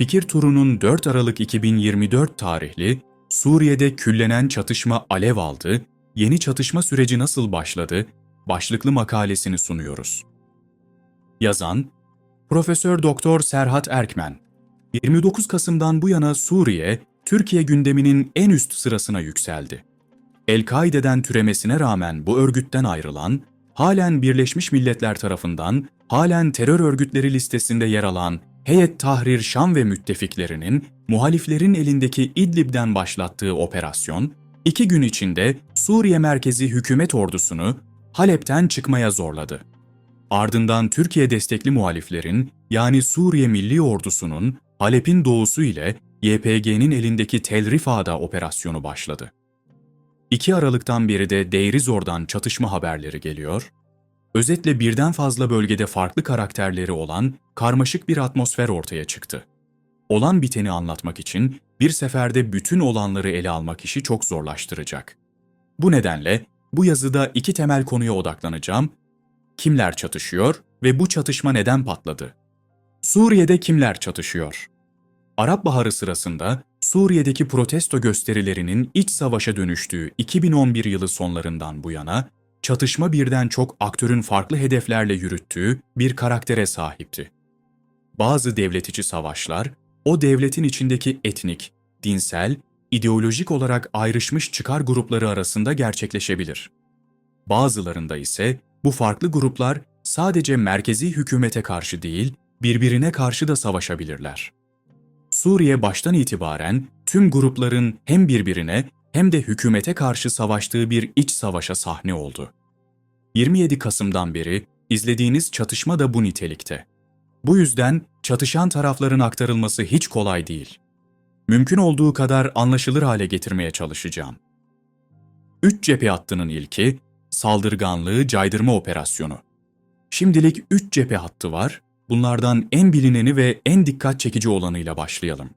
Fikir turunun 4 Aralık 2024 tarihli Suriye'de küllenen çatışma alev aldı, yeni çatışma süreci nasıl başladı başlıklı makalesini sunuyoruz. Yazan Profesör Doktor Serhat Erkmen 29 Kasım'dan bu yana Suriye, Türkiye gündeminin en üst sırasına yükseldi. El-Kaide'den türemesine rağmen bu örgütten ayrılan, halen Birleşmiş Milletler tarafından halen terör örgütleri listesinde yer alan Heyet Tahrir Şam ve müttefiklerinin muhaliflerin elindeki İdlib'den başlattığı operasyon, iki gün içinde Suriye merkezi hükümet ordusunu Halep'ten çıkmaya zorladı. Ardından Türkiye destekli muhaliflerin yani Suriye Milli Ordusu'nun Halep'in doğusu ile YPG'nin elindeki Tel Rifa'da operasyonu başladı. 2 Aralık'tan beri de Deirizor'dan çatışma haberleri geliyor. Özetle birden fazla bölgede farklı karakterleri olan karmaşık bir atmosfer ortaya çıktı. Olan biteni anlatmak için bir seferde bütün olanları ele almak işi çok zorlaştıracak. Bu nedenle bu yazıda iki temel konuya odaklanacağım. Kimler çatışıyor ve bu çatışma neden patladı? Suriye'de kimler çatışıyor? Arap Baharı sırasında Suriye'deki protesto gösterilerinin iç savaşa dönüştüğü 2011 yılı sonlarından bu yana çatışma birden çok aktörün farklı hedeflerle yürüttüğü bir karaktere sahipti. Bazı devlet içi savaşlar, o devletin içindeki etnik, dinsel, ideolojik olarak ayrışmış çıkar grupları arasında gerçekleşebilir. Bazılarında ise bu farklı gruplar sadece merkezi hükümete karşı değil, birbirine karşı da savaşabilirler. Suriye baştan itibaren tüm grupların hem birbirine hem de hükümete karşı savaştığı bir iç savaşa sahne oldu. 27 Kasım'dan beri izlediğiniz çatışma da bu nitelikte. Bu yüzden çatışan tarafların aktarılması hiç kolay değil. Mümkün olduğu kadar anlaşılır hale getirmeye çalışacağım. Üç cephe hattının ilki, saldırganlığı caydırma operasyonu. Şimdilik üç cephe hattı var, bunlardan en bilineni ve en dikkat çekici olanıyla başlayalım.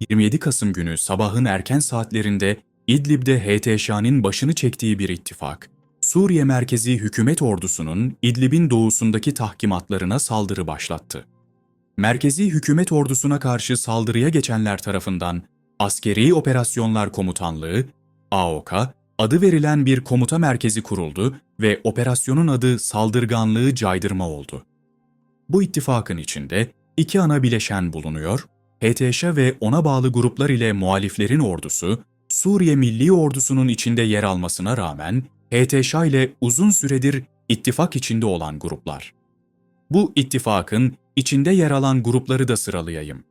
27 Kasım günü sabahın erken saatlerinde İdlib'de HTŞ'nin başını çektiği bir ittifak, Suriye merkezi hükümet ordusunun İdlib'in doğusundaki tahkimatlarına saldırı başlattı. Merkezi hükümet ordusuna karşı saldırıya geçenler tarafından Askeri Operasyonlar Komutanlığı, AOK, adı verilen bir komuta merkezi kuruldu ve operasyonun adı saldırganlığı caydırma oldu. Bu ittifakın içinde iki ana bileşen bulunuyor, HTŞ ve ona bağlı gruplar ile muhaliflerin ordusu, Suriye Milli Ordusu'nun içinde yer almasına rağmen HTŞ ile uzun süredir ittifak içinde olan gruplar. Bu ittifakın içinde yer alan grupları da sıralayayım.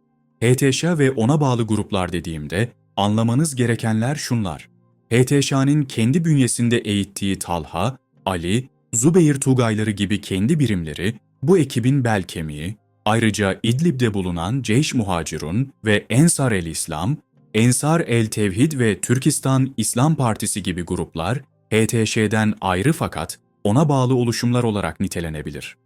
HTŞ ve ona bağlı gruplar dediğimde anlamanız gerekenler şunlar. HTŞ'nin kendi bünyesinde eğittiği Talha, Ali, Zubeyir Tugayları gibi kendi birimleri bu ekibin bel kemiği, ayrıca İdlib'de bulunan Ceyş Muhacirun ve Ensar el-İslam, Ensar el-Tevhid ve Türkistan İslam Partisi gibi gruplar HTŞ'den ayrı fakat ona bağlı oluşumlar olarak nitelenebilir.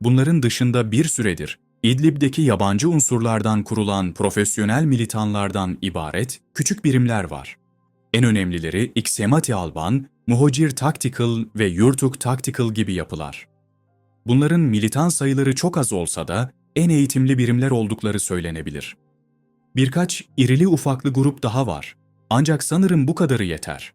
Bunların dışında bir süredir İdlib'deki yabancı unsurlardan kurulan profesyonel militanlardan ibaret küçük birimler var. En önemlileri İksemati Alban, Muhocir Tactical ve Yurtuk Tactical gibi yapılar. Bunların militan sayıları çok az olsa da en eğitimli birimler oldukları söylenebilir. Birkaç irili ufaklı grup daha var. Ancak sanırım bu kadarı yeter.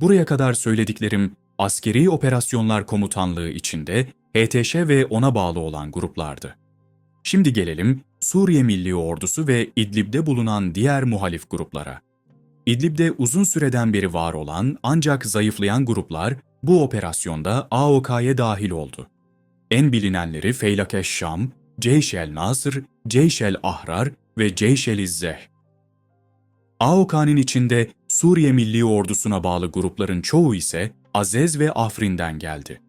Buraya kadar söylediklerim askeri operasyonlar komutanlığı içinde HTŞ ve ona bağlı olan gruplardı. Şimdi gelelim Suriye Milli Ordusu ve İdlib'de bulunan diğer muhalif gruplara. İdlib'de uzun süreden beri var olan ancak zayıflayan gruplar bu operasyonda AOK'ya dahil oldu. En bilinenleri Feylakeş Şam, Ceyş el Nasır, Ceyş el Ahrar ve Ceyş el İzzeh. AOK'nın içinde Suriye Milli Ordusu'na bağlı grupların çoğu ise Azez ve Afrin'den geldi.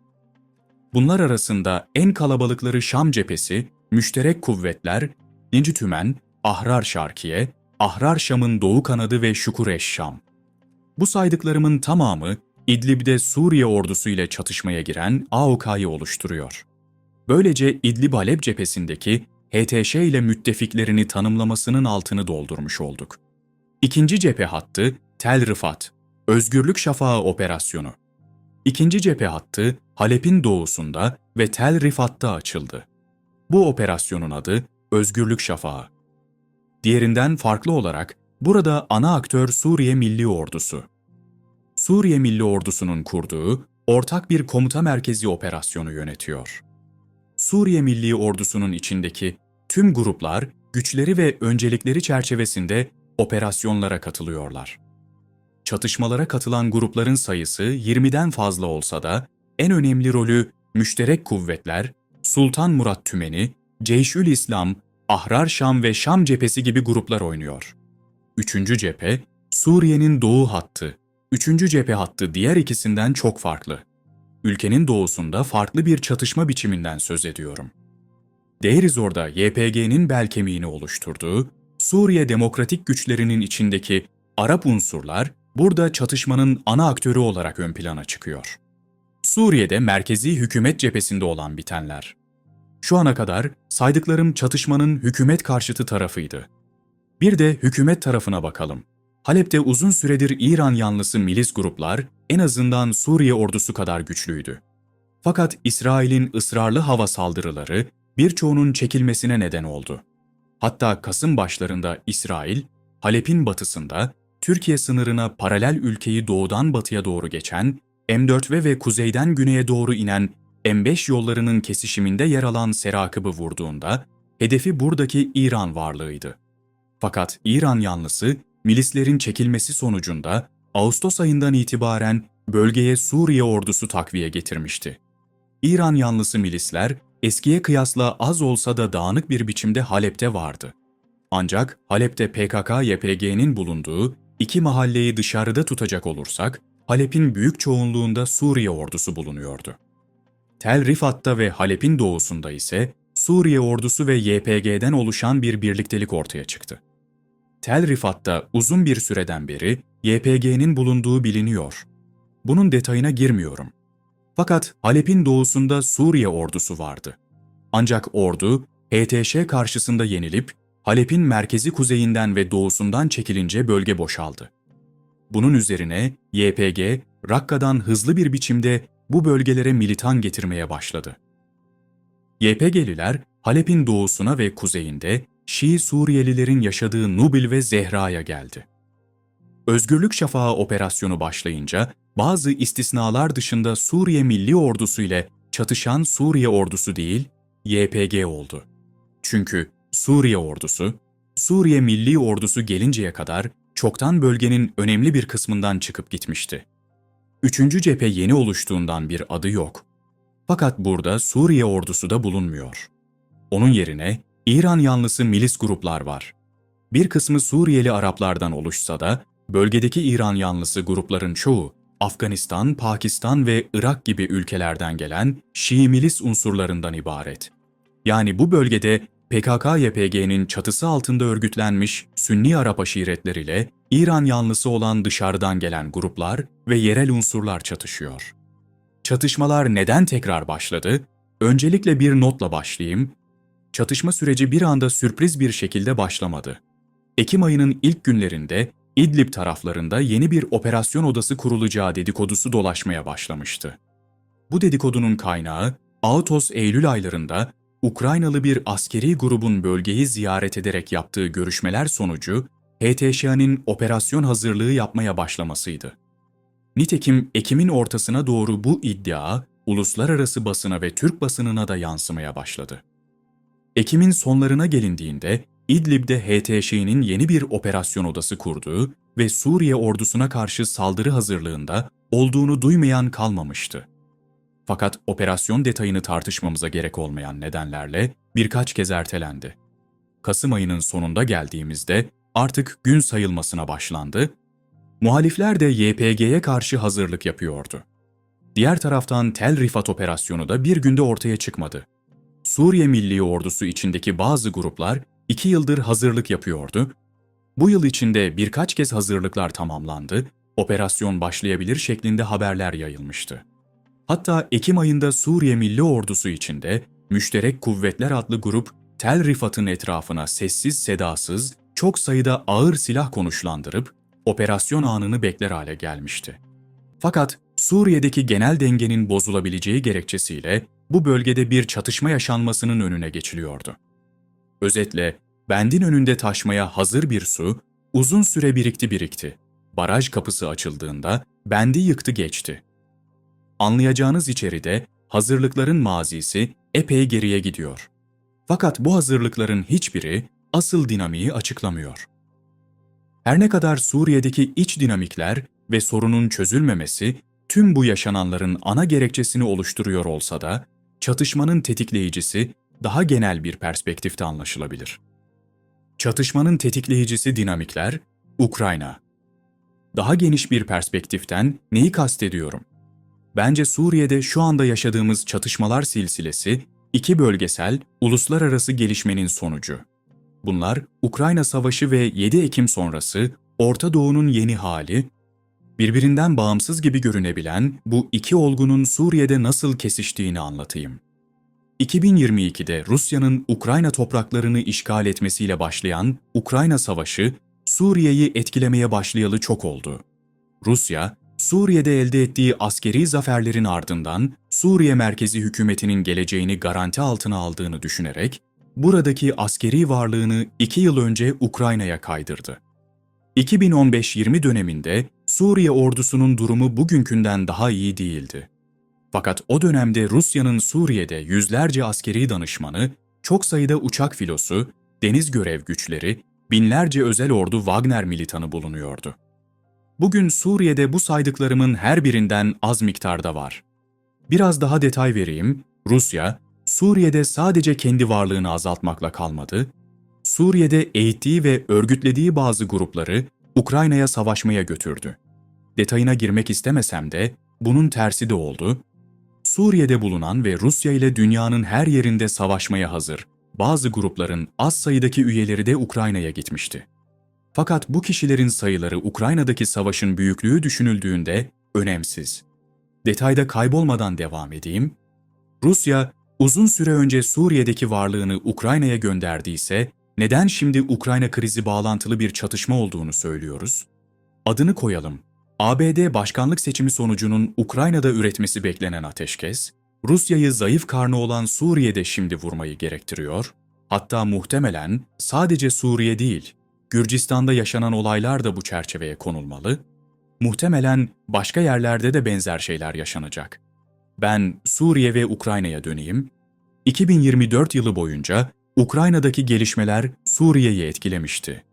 Bunlar arasında en kalabalıkları Şam cephesi, Müşterek Kuvvetler, İnci Tümen, Ahrar Şarkiye, Ahrar Şam'ın Doğu Kanadı ve Şukureş Şam. Bu saydıklarımın tamamı İdlib'de Suriye ordusu ile çatışmaya giren AOK'yı oluşturuyor. Böylece İdlib Halep cephesindeki HTŞ ile müttefiklerini tanımlamasının altını doldurmuş olduk. İkinci cephe hattı Tel Rifat, Özgürlük Şafağı Operasyonu. İkinci cephe hattı Halep'in doğusunda ve Tel Rifat'ta açıldı. Bu operasyonun adı Özgürlük Şafağı. diğerinden farklı olarak burada ana aktör Suriye Milli Ordusu. Suriye Milli Ordusu'nun kurduğu ortak bir komuta merkezi operasyonu yönetiyor. Suriye Milli Ordusu'nun içindeki tüm gruplar güçleri ve öncelikleri çerçevesinde operasyonlara katılıyorlar. Çatışmalara katılan grupların sayısı 20'den fazla olsa da en önemli rolü Müşterek Kuvvetler, Sultan Murat Tümeni, Ceyşül İslam, Ahrar Şam ve Şam cephesi gibi gruplar oynuyor. Üçüncü cephe, Suriye'nin doğu hattı. Üçüncü cephe hattı diğer ikisinden çok farklı. Ülkenin doğusunda farklı bir çatışma biçiminden söz ediyorum. Deirizor'da YPG'nin bel kemiğini oluşturduğu, Suriye demokratik güçlerinin içindeki Arap unsurlar burada çatışmanın ana aktörü olarak ön plana çıkıyor. Suriye'de merkezi hükümet cephesinde olan bitenler. Şu ana kadar saydıklarım çatışmanın hükümet karşıtı tarafıydı. Bir de hükümet tarafına bakalım. Halep'te uzun süredir İran yanlısı milis gruplar en azından Suriye ordusu kadar güçlüydü. Fakat İsrail'in ısrarlı hava saldırıları birçoğunun çekilmesine neden oldu. Hatta Kasım başlarında İsrail, Halep'in batısında Türkiye sınırına paralel ülkeyi doğudan batıya doğru geçen M4 ve kuzeyden güneye doğru inen M5 yollarının kesişiminde yer alan Serakıb'ı vurduğunda hedefi buradaki İran varlığıydı. Fakat İran yanlısı milislerin çekilmesi sonucunda Ağustos ayından itibaren bölgeye Suriye ordusu takviye getirmişti. İran yanlısı milisler eskiye kıyasla az olsa da dağınık bir biçimde Halep'te vardı. Ancak Halep'te PKK-YPG'nin bulunduğu iki mahalleyi dışarıda tutacak olursak, Halep'in büyük çoğunluğunda Suriye ordusu bulunuyordu. Tel Rifat'ta ve Halep'in doğusunda ise Suriye ordusu ve YPG'den oluşan bir birliktelik ortaya çıktı. Tel Rifat'ta uzun bir süreden beri YPG'nin bulunduğu biliniyor. Bunun detayına girmiyorum. Fakat Halep'in doğusunda Suriye ordusu vardı. Ancak ordu HTŞ karşısında yenilip Halep'in merkezi kuzeyinden ve doğusundan çekilince bölge boşaldı. Bunun üzerine YPG, Rakka'dan hızlı bir biçimde bu bölgelere militan getirmeye başladı. YPG'liler Halep'in doğusuna ve kuzeyinde Şii Suriyelilerin yaşadığı Nubil ve Zehra'ya geldi. Özgürlük Şafağı operasyonu başlayınca bazı istisnalar dışında Suriye Milli Ordusu ile çatışan Suriye ordusu değil, YPG oldu. Çünkü Suriye ordusu, Suriye Milli Ordusu gelinceye kadar çoktan bölgenin önemli bir kısmından çıkıp gitmişti. Üçüncü cephe yeni oluştuğundan bir adı yok. Fakat burada Suriye ordusu da bulunmuyor. Onun yerine İran yanlısı milis gruplar var. Bir kısmı Suriyeli Araplardan oluşsa da bölgedeki İran yanlısı grupların çoğu Afganistan, Pakistan ve Irak gibi ülkelerden gelen Şii milis unsurlarından ibaret. Yani bu bölgede PKK-YPG'nin çatısı altında örgütlenmiş Sünni Arap aşiretleriyle İran yanlısı olan dışarıdan gelen gruplar ve yerel unsurlar çatışıyor. Çatışmalar neden tekrar başladı? Öncelikle bir notla başlayayım. Çatışma süreci bir anda sürpriz bir şekilde başlamadı. Ekim ayının ilk günlerinde İdlib taraflarında yeni bir operasyon odası kurulacağı dedikodusu dolaşmaya başlamıştı. Bu dedikodunun kaynağı Ağustos-Eylül aylarında Ukraynalı bir askeri grubun bölgeyi ziyaret ederek yaptığı görüşmeler sonucu HTŞ'nin operasyon hazırlığı yapmaya başlamasıydı. Nitekim Ekim'in ortasına doğru bu iddia uluslararası basına ve Türk basınına da yansımaya başladı. Ekim'in sonlarına gelindiğinde İdlib'de HTŞ'nin yeni bir operasyon odası kurduğu ve Suriye ordusuna karşı saldırı hazırlığında olduğunu duymayan kalmamıştı. Fakat operasyon detayını tartışmamıza gerek olmayan nedenlerle birkaç kez ertelendi. Kasım ayının sonunda geldiğimizde artık gün sayılmasına başlandı. Muhalifler de YPG'ye karşı hazırlık yapıyordu. Diğer taraftan Tel Rifat operasyonu da bir günde ortaya çıkmadı. Suriye Milli Ordusu içindeki bazı gruplar iki yıldır hazırlık yapıyordu. Bu yıl içinde birkaç kez hazırlıklar tamamlandı, operasyon başlayabilir şeklinde haberler yayılmıştı. Hatta Ekim ayında Suriye Milli Ordusu içinde Müşterek Kuvvetler adlı grup Tel Rifat'ın etrafına sessiz sedasız çok sayıda ağır silah konuşlandırıp operasyon anını bekler hale gelmişti. Fakat Suriye'deki genel dengenin bozulabileceği gerekçesiyle bu bölgede bir çatışma yaşanmasının önüne geçiliyordu. Özetle Bendin önünde taşmaya hazır bir su uzun süre birikti birikti. Baraj kapısı açıldığında bendi yıktı geçti. Anlayacağınız içeride hazırlıkların mazisi epey geriye gidiyor. Fakat bu hazırlıkların hiçbiri asıl dinamiği açıklamıyor. Her ne kadar Suriye'deki iç dinamikler ve sorunun çözülmemesi tüm bu yaşananların ana gerekçesini oluşturuyor olsa da, çatışmanın tetikleyicisi daha genel bir perspektifte anlaşılabilir. Çatışmanın tetikleyicisi dinamikler, Ukrayna. Daha geniş bir perspektiften neyi kastediyorum? Bence Suriye'de şu anda yaşadığımız çatışmalar silsilesi iki bölgesel, uluslararası gelişmenin sonucu. Bunlar Ukrayna Savaşı ve 7 Ekim sonrası Orta Doğu'nun yeni hali, birbirinden bağımsız gibi görünebilen bu iki olgunun Suriye'de nasıl kesiştiğini anlatayım. 2022'de Rusya'nın Ukrayna topraklarını işgal etmesiyle başlayan Ukrayna Savaşı, Suriye'yi etkilemeye başlayalı çok oldu. Rusya, Suriye'de elde ettiği askeri zaferlerin ardından Suriye merkezi hükümetinin geleceğini garanti altına aldığını düşünerek, buradaki askeri varlığını iki yıl önce Ukrayna'ya kaydırdı. 2015-20 döneminde Suriye ordusunun durumu bugünkünden daha iyi değildi. Fakat o dönemde Rusya'nın Suriye'de yüzlerce askeri danışmanı, çok sayıda uçak filosu, deniz görev güçleri, binlerce özel ordu Wagner militanı bulunuyordu. Bugün Suriye'de bu saydıklarımın her birinden az miktarda var. Biraz daha detay vereyim. Rusya, Suriye'de sadece kendi varlığını azaltmakla kalmadı, Suriye'de eğittiği ve örgütlediği bazı grupları Ukrayna'ya savaşmaya götürdü. Detayına girmek istemesem de bunun tersi de oldu. Suriye'de bulunan ve Rusya ile dünyanın her yerinde savaşmaya hazır bazı grupların az sayıdaki üyeleri de Ukrayna'ya gitmişti. Fakat bu kişilerin sayıları Ukrayna'daki savaşın büyüklüğü düşünüldüğünde önemsiz. Detayda kaybolmadan devam edeyim. Rusya uzun süre önce Suriye'deki varlığını Ukrayna'ya gönderdiyse neden şimdi Ukrayna krizi bağlantılı bir çatışma olduğunu söylüyoruz? Adını koyalım. ABD başkanlık seçimi sonucunun Ukrayna'da üretmesi beklenen ateşkes, Rusya'yı zayıf karnı olan Suriye'de şimdi vurmayı gerektiriyor. Hatta muhtemelen sadece Suriye değil, Gürcistan'da yaşanan olaylar da bu çerçeveye konulmalı. Muhtemelen başka yerlerde de benzer şeyler yaşanacak. Ben Suriye ve Ukrayna'ya döneyim. 2024 yılı boyunca Ukrayna'daki gelişmeler Suriye'yi etkilemişti.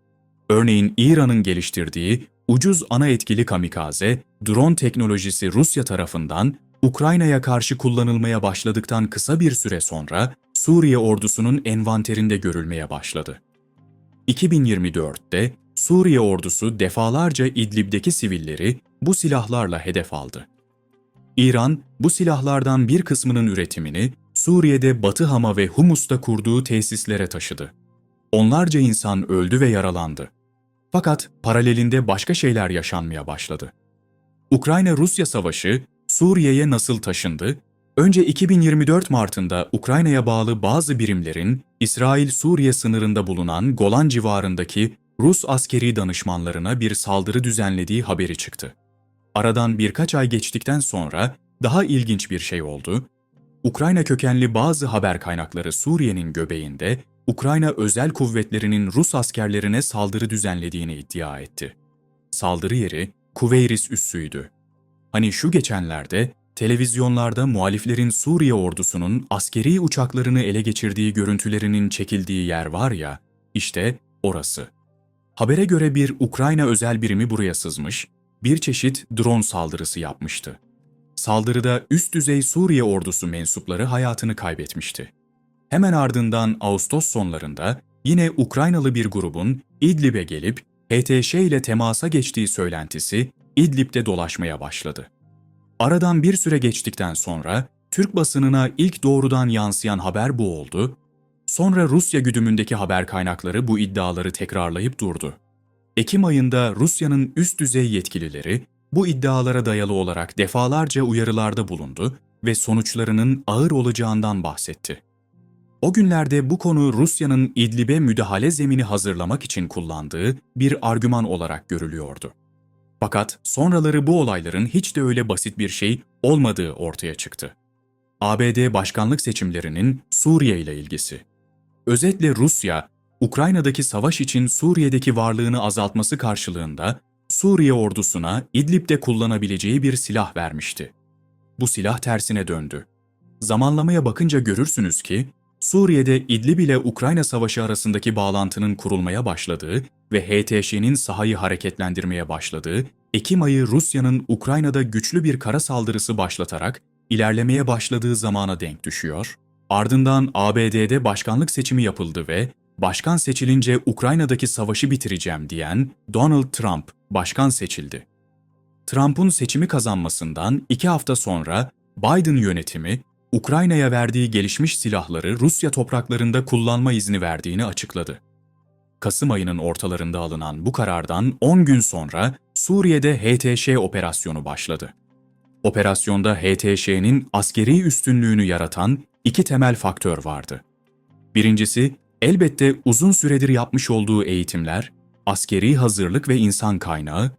Örneğin İran'ın geliştirdiği ucuz ana etkili kamikaze, drone teknolojisi Rusya tarafından Ukrayna'ya karşı kullanılmaya başladıktan kısa bir süre sonra Suriye ordusunun envanterinde görülmeye başladı. 2024'te Suriye ordusu defalarca İdlib'deki sivilleri bu silahlarla hedef aldı. İran, bu silahlardan bir kısmının üretimini Suriye'de Batı Hama ve Humus'ta kurduğu tesislere taşıdı. Onlarca insan öldü ve yaralandı. Fakat paralelinde başka şeyler yaşanmaya başladı. Ukrayna-Rusya savaşı Suriye'ye nasıl taşındı? Önce 2024 Mart'ında Ukrayna'ya bağlı bazı birimlerin İsrail-Suriye sınırında bulunan Golan civarındaki Rus askeri danışmanlarına bir saldırı düzenlediği haberi çıktı. Aradan birkaç ay geçtikten sonra daha ilginç bir şey oldu. Ukrayna kökenli bazı haber kaynakları Suriye'nin göbeğinde Ukrayna özel kuvvetlerinin Rus askerlerine saldırı düzenlediğini iddia etti. Saldırı yeri Kuveyris üssüydü. Hani şu geçenlerde televizyonlarda muhaliflerin Suriye ordusunun askeri uçaklarını ele geçirdiği görüntülerinin çekildiği yer var ya, işte orası. Habere göre bir Ukrayna özel birimi buraya sızmış, bir çeşit drone saldırısı yapmıştı. Saldırıda üst düzey Suriye ordusu mensupları hayatını kaybetmişti. Hemen ardından Ağustos sonlarında yine Ukraynalı bir grubun İdlib'e gelip HTŞ ile temasa geçtiği söylentisi İdlib'de dolaşmaya başladı. Aradan bir süre geçtikten sonra Türk basınına ilk doğrudan yansıyan haber bu oldu. Sonra Rusya güdümündeki haber kaynakları bu iddiaları tekrarlayıp durdu. Ekim ayında Rusya'nın üst düzey yetkilileri bu iddialara dayalı olarak defalarca uyarılarda bulundu ve sonuçlarının ağır olacağından bahsetti. O günlerde bu konu Rusya'nın İdlib'e müdahale zemini hazırlamak için kullandığı bir argüman olarak görülüyordu. Fakat sonraları bu olayların hiç de öyle basit bir şey olmadığı ortaya çıktı. ABD başkanlık seçimlerinin Suriye ile ilgisi. Özetle Rusya, Ukrayna'daki savaş için Suriye'deki varlığını azaltması karşılığında Suriye ordusuna İdlib'de kullanabileceği bir silah vermişti. Bu silah tersine döndü. Zamanlamaya bakınca görürsünüz ki Suriye'de İdlib ile Ukrayna savaşı arasındaki bağlantının kurulmaya başladığı ve HTŞ'nin sahayı hareketlendirmeye başladığı, Ekim ayı Rusya'nın Ukrayna'da güçlü bir kara saldırısı başlatarak ilerlemeye başladığı zamana denk düşüyor. Ardından ABD'de başkanlık seçimi yapıldı ve başkan seçilince Ukrayna'daki savaşı bitireceğim diyen Donald Trump başkan seçildi. Trump'un seçimi kazanmasından iki hafta sonra Biden yönetimi Ukrayna'ya verdiği gelişmiş silahları Rusya topraklarında kullanma izni verdiğini açıkladı. Kasım ayının ortalarında alınan bu karardan 10 gün sonra Suriye'de HTŞ operasyonu başladı. Operasyonda HTŞ'nin askeri üstünlüğünü yaratan iki temel faktör vardı. Birincisi, elbette uzun süredir yapmış olduğu eğitimler, askeri hazırlık ve insan kaynağı,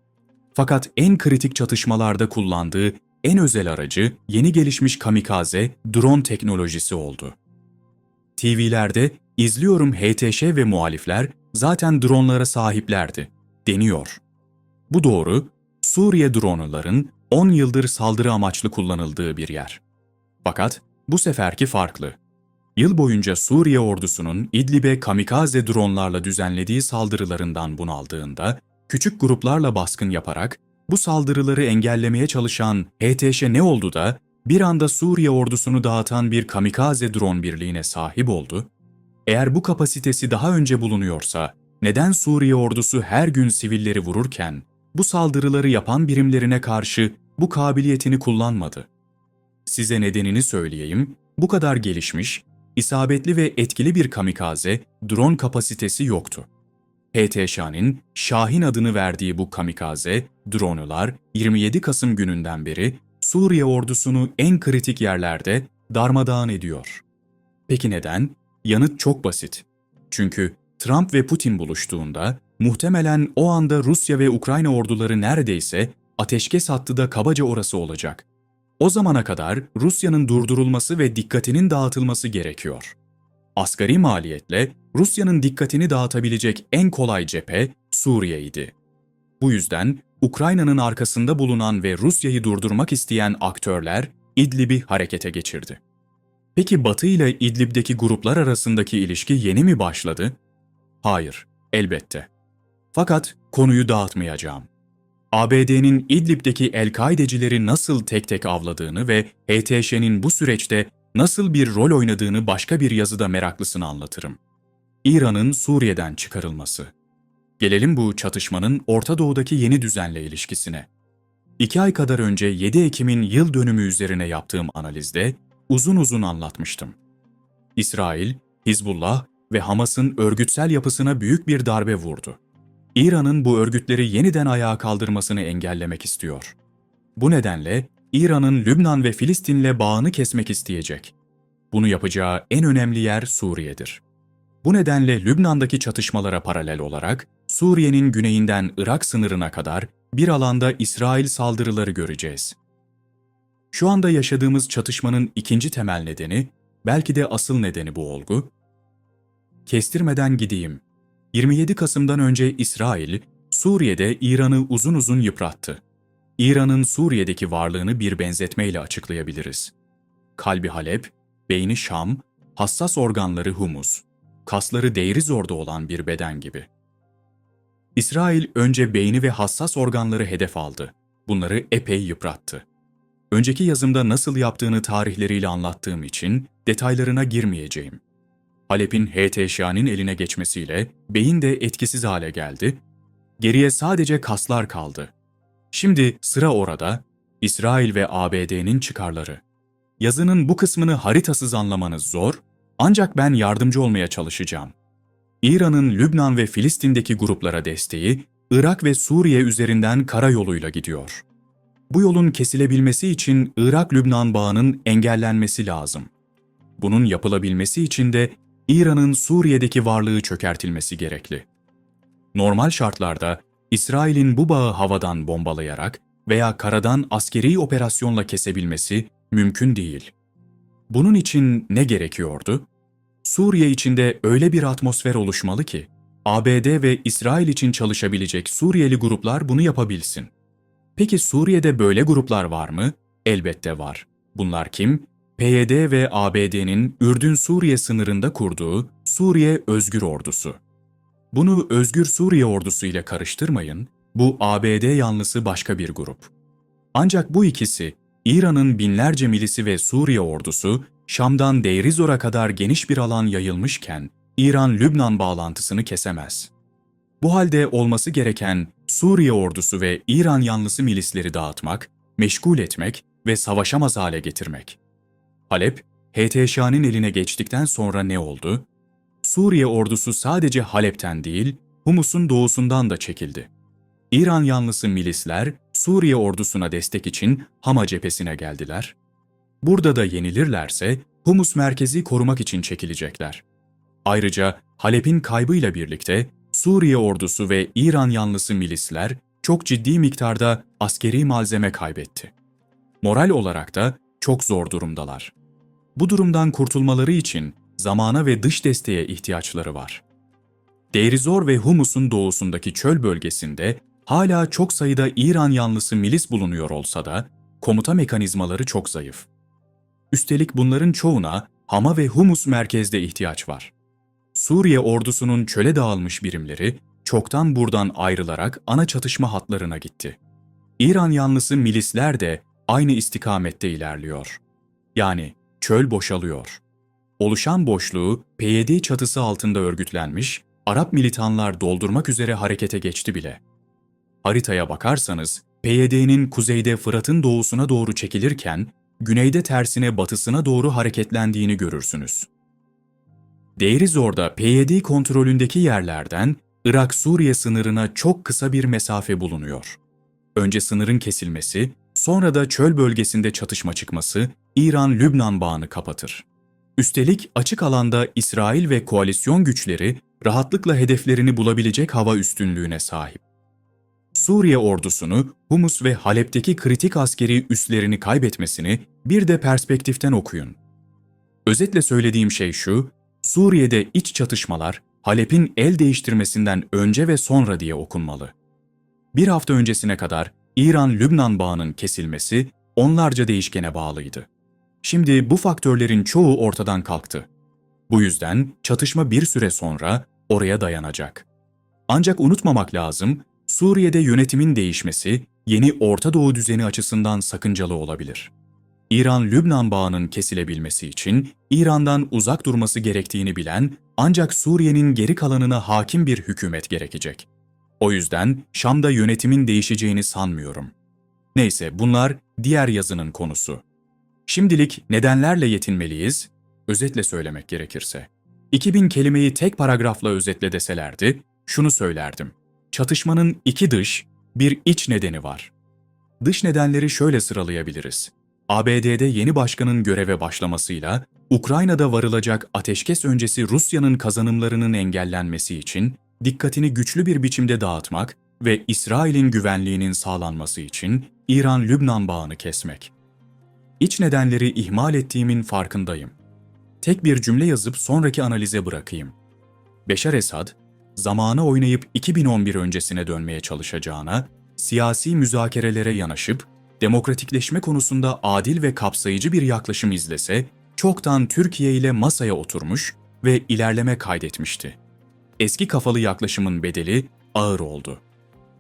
fakat en kritik çatışmalarda kullandığı en özel aracı yeni gelişmiş kamikaze drone teknolojisi oldu. TV'lerde izliyorum HTŞ ve muhalifler zaten dronlara sahiplerdi, deniyor. Bu doğru, Suriye droneların 10 yıldır saldırı amaçlı kullanıldığı bir yer. Fakat bu seferki farklı. Yıl boyunca Suriye ordusunun İdlib'e kamikaze dronlarla düzenlediği saldırılarından bunaldığında, küçük gruplarla baskın yaparak bu saldırıları engellemeye çalışan HTŞ ne oldu da bir anda Suriye ordusunu dağıtan bir kamikaze drone birliğine sahip oldu? Eğer bu kapasitesi daha önce bulunuyorsa, neden Suriye ordusu her gün sivilleri vururken bu saldırıları yapan birimlerine karşı bu kabiliyetini kullanmadı? Size nedenini söyleyeyim, bu kadar gelişmiş, isabetli ve etkili bir kamikaze drone kapasitesi yoktu. HTŞ'nin Şahin adını verdiği bu kamikaze, drone'lar 27 Kasım gününden beri Suriye ordusunu en kritik yerlerde darmadağın ediyor. Peki neden? Yanıt çok basit. Çünkü Trump ve Putin buluştuğunda muhtemelen o anda Rusya ve Ukrayna orduları neredeyse ateşkes hattı da kabaca orası olacak. O zamana kadar Rusya'nın durdurulması ve dikkatinin dağıtılması gerekiyor. Asgari maliyetle Rusya'nın dikkatini dağıtabilecek en kolay cephe Suriye'ydi. Bu yüzden Ukrayna'nın arkasında bulunan ve Rusya'yı durdurmak isteyen aktörler İdlib'i harekete geçirdi. Peki Batı ile İdlib'deki gruplar arasındaki ilişki yeni mi başladı? Hayır, elbette. Fakat konuyu dağıtmayacağım. ABD'nin İdlib'deki El-Kaidecileri nasıl tek tek avladığını ve HTŞ'nin bu süreçte nasıl bir rol oynadığını başka bir yazıda meraklısını anlatırım. İran'ın Suriye'den çıkarılması. Gelelim bu çatışmanın Orta Doğu'daki yeni düzenle ilişkisine. İki ay kadar önce 7 Ekim'in yıl dönümü üzerine yaptığım analizde uzun uzun anlatmıştım. İsrail, Hizbullah ve Hamas'ın örgütsel yapısına büyük bir darbe vurdu. İran'ın bu örgütleri yeniden ayağa kaldırmasını engellemek istiyor. Bu nedenle İran'ın Lübnan ve Filistin'le bağını kesmek isteyecek. Bunu yapacağı en önemli yer Suriye'dir. Bu nedenle Lübnan'daki çatışmalara paralel olarak Suriye'nin güneyinden Irak sınırına kadar bir alanda İsrail saldırıları göreceğiz. Şu anda yaşadığımız çatışmanın ikinci temel nedeni, belki de asıl nedeni bu olgu. Kestirmeden gideyim. 27 Kasım'dan önce İsrail, Suriye'de İran'ı uzun uzun yıprattı. İran'ın Suriye'deki varlığını bir benzetmeyle açıklayabiliriz. Kalbi Halep, beyni Şam, hassas organları Humus, kasları Deirizor'da olan bir beden gibi. İsrail önce beyni ve hassas organları hedef aldı. Bunları epey yıprattı. Önceki yazımda nasıl yaptığını tarihleriyle anlattığım için detaylarına girmeyeceğim. Halep'in HTŞ'nin eline geçmesiyle beyin de etkisiz hale geldi. Geriye sadece kaslar kaldı. Şimdi sıra orada, İsrail ve ABD'nin çıkarları. Yazının bu kısmını haritasız anlamanız zor, ancak ben yardımcı olmaya çalışacağım. İran'ın Lübnan ve Filistin'deki gruplara desteği, Irak ve Suriye üzerinden karayoluyla gidiyor. Bu yolun kesilebilmesi için Irak-Lübnan bağının engellenmesi lazım. Bunun yapılabilmesi için de İran'ın Suriye'deki varlığı çökertilmesi gerekli. Normal şartlarda İsrail'in bu bağı havadan bombalayarak veya karadan askeri operasyonla kesebilmesi mümkün değil. Bunun için ne gerekiyordu? Suriye içinde öyle bir atmosfer oluşmalı ki, ABD ve İsrail için çalışabilecek Suriyeli gruplar bunu yapabilsin. Peki Suriye'de böyle gruplar var mı? Elbette var. Bunlar kim? PYD ve ABD'nin Ürdün-Suriye sınırında kurduğu Suriye Özgür Ordusu. Bunu Özgür Suriye Ordusu ile karıştırmayın, bu ABD yanlısı başka bir grup. Ancak bu ikisi, İran'ın binlerce milisi ve Suriye ordusu, Şam'dan Deirizor'a kadar geniş bir alan yayılmışken, İran-Lübnan bağlantısını kesemez. Bu halde olması gereken Suriye ordusu ve İran yanlısı milisleri dağıtmak, meşgul etmek ve savaşamaz hale getirmek. Halep, HTŞ'nin eline geçtikten sonra ne oldu? Suriye ordusu sadece Halep'ten değil, Humus'un doğusundan da çekildi. İran yanlısı milisler Suriye ordusuna destek için Hama cephesine geldiler. Burada da yenilirlerse Humus merkezi korumak için çekilecekler. Ayrıca Halep'in kaybıyla birlikte Suriye ordusu ve İran yanlısı milisler çok ciddi miktarda askeri malzeme kaybetti. Moral olarak da çok zor durumdalar. Bu durumdan kurtulmaları için zamana ve dış desteğe ihtiyaçları var. Deirizor ve Humus'un doğusundaki çöl bölgesinde hala çok sayıda İran yanlısı milis bulunuyor olsa da komuta mekanizmaları çok zayıf. Üstelik bunların çoğuna Hama ve Humus merkezde ihtiyaç var. Suriye ordusunun çöle dağılmış birimleri çoktan buradan ayrılarak ana çatışma hatlarına gitti. İran yanlısı milisler de aynı istikamette ilerliyor. Yani çöl boşalıyor. Oluşan boşluğu PYD çatısı altında örgütlenmiş Arap militanlar doldurmak üzere harekete geçti bile. Haritaya bakarsanız PYD'nin kuzeyde Fırat'ın doğusuna doğru çekilirken güneyde tersine batısına doğru hareketlendiğini görürsünüz. Deirizor'da PYD kontrolündeki yerlerden Irak-Suriye sınırına çok kısa bir mesafe bulunuyor. Önce sınırın kesilmesi, sonra da çöl bölgesinde çatışma çıkması İran-Lübnan bağını kapatır. Üstelik açık alanda İsrail ve koalisyon güçleri rahatlıkla hedeflerini bulabilecek hava üstünlüğüne sahip. Suriye ordusunu Humus ve Halep'teki kritik askeri üslerini kaybetmesini bir de perspektiften okuyun. Özetle söylediğim şey şu, Suriye'de iç çatışmalar Halep'in el değiştirmesinden önce ve sonra diye okunmalı. Bir hafta öncesine kadar İran-Lübnan bağının kesilmesi onlarca değişkene bağlıydı. Şimdi bu faktörlerin çoğu ortadan kalktı. Bu yüzden çatışma bir süre sonra oraya dayanacak. Ancak unutmamak lazım, Suriye'de yönetimin değişmesi yeni Orta Doğu düzeni açısından sakıncalı olabilir. İran-Lübnan bağının kesilebilmesi için İran'dan uzak durması gerektiğini bilen ancak Suriye'nin geri kalanına hakim bir hükümet gerekecek. O yüzden Şam'da yönetimin değişeceğini sanmıyorum. Neyse bunlar diğer yazının konusu. Şimdilik nedenlerle yetinmeliyiz, özetle söylemek gerekirse. 2000 kelimeyi tek paragrafla özetle deselerdi, şunu söylerdim. Çatışmanın iki dış, bir iç nedeni var. Dış nedenleri şöyle sıralayabiliriz. ABD'de yeni başkanın göreve başlamasıyla Ukrayna'da varılacak ateşkes öncesi Rusya'nın kazanımlarının engellenmesi için dikkatini güçlü bir biçimde dağıtmak ve İsrail'in güvenliğinin sağlanması için İran-Lübnan bağını kesmek. İç nedenleri ihmal ettiğimin farkındayım. Tek bir cümle yazıp sonraki analize bırakayım. Beşar Esad, zamana oynayıp 2011 öncesine dönmeye çalışacağına, siyasi müzakerelere yanaşıp demokratikleşme konusunda adil ve kapsayıcı bir yaklaşım izlese, çoktan Türkiye ile masaya oturmuş ve ilerleme kaydetmişti. Eski kafalı yaklaşımın bedeli ağır oldu.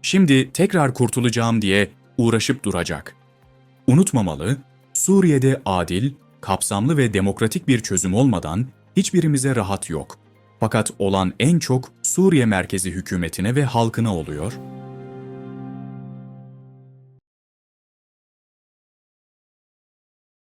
Şimdi tekrar kurtulacağım diye uğraşıp duracak. Unutmamalı, Suriye'de adil, kapsamlı ve demokratik bir çözüm olmadan hiçbirimize rahat yok. Fakat olan en çok Suriye merkezi hükümetine ve halkına oluyor